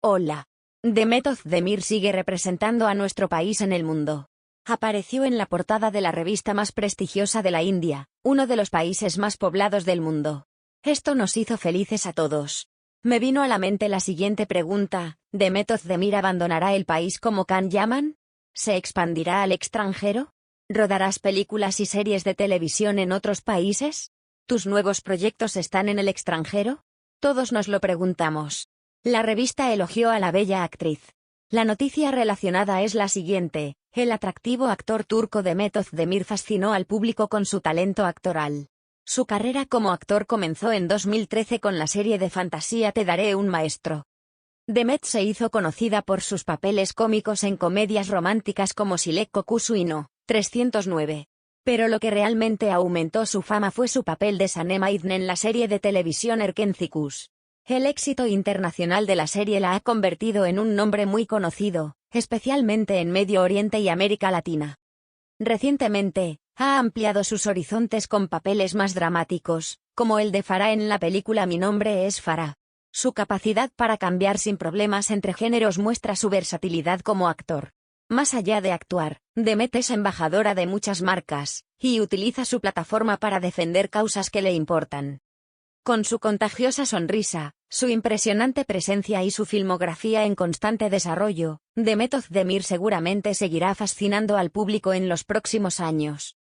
Hola. Demet Özdemir sigue representando a nuestro país en el mundo. Apareció en la portada de la revista más prestigiosa de la India, uno de los países más poblados del mundo. Esto nos hizo felices a todos. Me vino a la mente la siguiente pregunta, ¿Demet Özdemir abandonará el país como Khan Yaman? ¿Se expandirá al extranjero? ¿Rodarás películas y series de televisión en otros países? ¿Tus nuevos proyectos están en el extranjero? Todos nos lo preguntamos. La revista elogió a la bella actriz. La noticia relacionada es la siguiente, el atractivo actor turco Demet Özdemir fascinó al público con su talento actoral. Su carrera como actor comenzó en 2013 con la serie de fantasía Te daré un maestro. Demet se hizo conocida por sus papeles cómicos en comedias románticas como Silek Kokusu y No, 309. Pero lo que realmente aumentó su fama fue su papel de Sanem Aydin en la serie de televisión Erkenzikus. El éxito internacional de la serie la ha convertido en un nombre muy conocido, especialmente en Medio Oriente y América Latina. Recientemente, ha ampliado sus horizontes con papeles más dramáticos, como el de Farah en la película Mi nombre es Farah. Su capacidad para cambiar sin problemas entre géneros muestra su versatilidad como actor. Más allá de actuar, Demet es embajadora de muchas marcas, y utiliza su plataforma para defender causas que le importan. Con su contagiosa sonrisa, su impresionante presencia y su filmografía en constante desarrollo, Demet Özdemir seguramente seguirá fascinando al público en los próximos años.